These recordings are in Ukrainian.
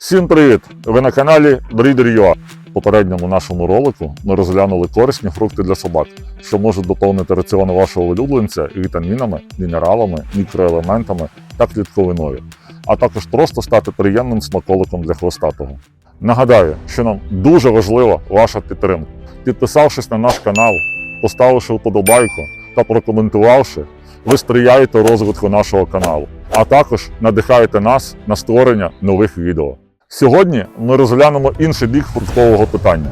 Всім привіт! Ви на каналі Breeder.ua. В попередньому нашому ролику ми розглянули корисні фрукти для собак, що можуть доповнити раціон вашого улюбленця вітамінами, мінералами, мікроелементами та клітковиною, а також просто стати приємним смаколиком для хвостатого. Нагадаю, що нам дуже важлива ваша підтримка. Підписавшись на наш канал, поставивши вподобайку та прокоментувавши, ви сприяєте розвитку нашого каналу, а також надихаєте нас на створення нових відео. Сьогодні ми розглянемо інший бік фруктового питання.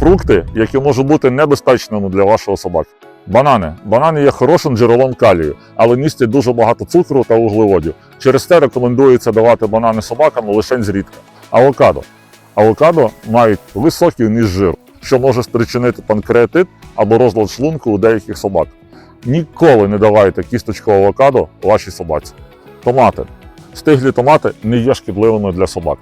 Фрукти, які можуть бути небезпечними для вашого собаки. Банани. Банани є хорошим джерелом калію, але містять дуже багато цукру та вуглеводів. Через це рекомендується давати банани собакам лише зрідка. Авокадо. Авокадо мають високий вміст жиру, що може спричинити панкреатит або розлад шлунку у деяких собак. Ніколи не давайте кісточку авокадо вашій собаці. Томати. Стиглі томати не є шкідливими для собак.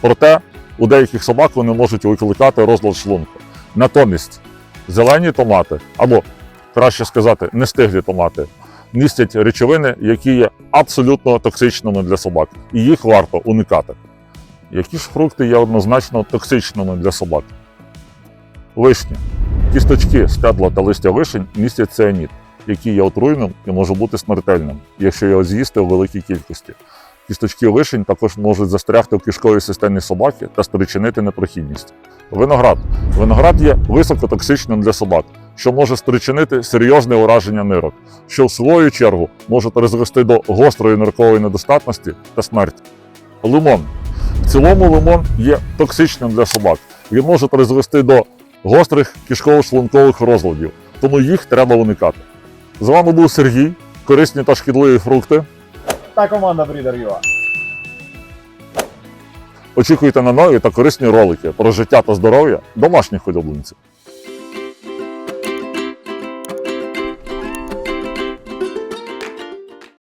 Проте у деяких собак вони можуть викликати розлад шлунку. Натомість зелені томати, або краще сказати, нестиглі томати, містять речовини, які є абсолютно токсичними для собак, і їх варто уникати. Які ж фрукти є однозначно токсичними для собак? Вишні. Кісточки, стебла та листя вишень містять цианіт, який є отруйним і може бути смертельним, якщо його з'їсти у великій кількості. Кісточки вишень також можуть застрягти в кишковій системі собаки та спричинити непрохідність. Виноград. Виноград є високотоксичним для собак, що може спричинити серйозне ураження нирок, що в свою чергу може призвести до гострої ниркової недостатності та смерті. Лимон. В цілому лимон є токсичним для собак. Він може призвести до гострих кишково-шлункових розладів, тому їх треба уникати. З вами був Сергій. Корисні та шкідливі фрукти. Та команда Breeder.ua. Очікуйте на нові та корисні ролики про життя та здоров'я домашніх улюбленців.